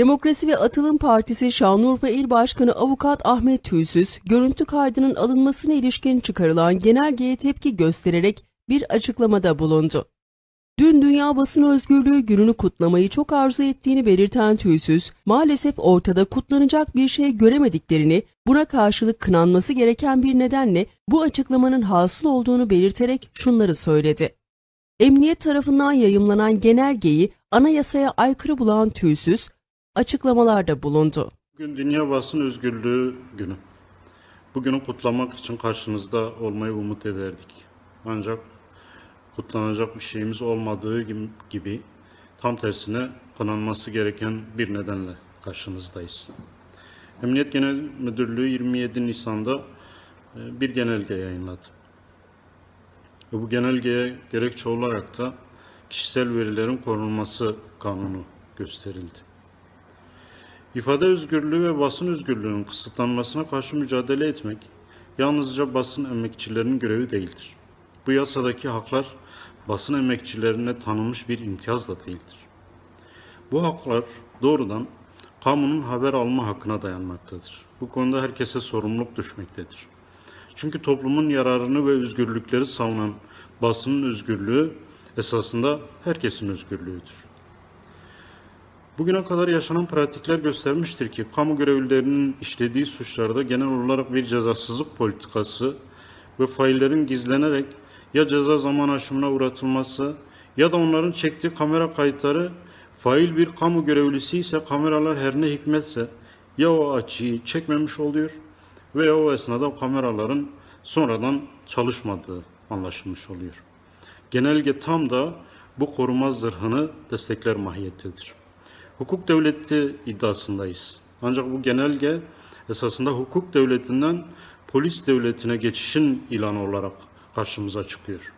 Demokrasi ve Atılım Partisi Şanlıurfa İl Başkanı Avukat Ahmet Tüysüz, görüntü kaydının alınmasına ilişkin çıkarılan genelgeye tepki göstererek bir açıklamada bulundu. Dün Dünya Basın Özgürlüğü gününü kutlamayı çok arzu ettiğini belirten Tüysüz, maalesef ortada kutlanacak bir şey göremediklerini, buna karşılık kınanması gereken bir nedenle bu açıklamanın hasıl olduğunu belirterek şunları söyledi. Emniyet tarafından yayımlanan genelgeyi anayasaya aykırı bulan Tüysüz, açıklamalarda bulundu. Bugün Dünya Basın Özgürlüğü Günü. Bugünü kutlamak için karşınızda olmayı umut ederdik. Ancak kutlanacak bir şeyimiz olmadığı gibi- tam tersine kınanması gereken bir nedenle karşınızdayız. Emniyet Genel Müdürlüğü 27 Nisan'da e, bir genelge yayınladı. Ve bu genelgeye gerekçe olarak da kişisel verilerin korunması kanunu gösterildi. İfade özgürlüğü ve basın özgürlüğünün kısıtlanmasına karşı mücadele etmek yalnızca basın emekçilerinin görevi değildir. Bu yasadaki haklar basın emekçilerine tanınmış bir imtiyaz da değildir. Bu haklar doğrudan kamunun haber alma hakkına dayanmaktadır. Bu konuda herkese sorumluluk düşmektedir. Çünkü toplumun yararını ve özgürlükleri savunan basının özgürlüğü esasında herkesin özgürlüğüdür. Bugüne kadar yaşanan pratikler göstermiştir ki kamu görevlilerinin işlediği suçlarda genel olarak bir cezasızlık politikası ve faillerin gizlenerek ya ceza zaman aşımına uğratılması ya da onların çektiği kamera kayıtları fail bir kamu görevlisi ise kameralar her ne hikmetse ya o açıyı çekmemiş oluyor veya o esnada kameraların sonradan çalışmadığı anlaşılmış oluyor. Genelge tam da bu koruma zırhını destekler mahiyettedir. Hukuk devleti iddiasındayız. Ancak bu genelge esasında hukuk devletinden polis devletine geçişin ilanı olarak karşımıza çıkıyor.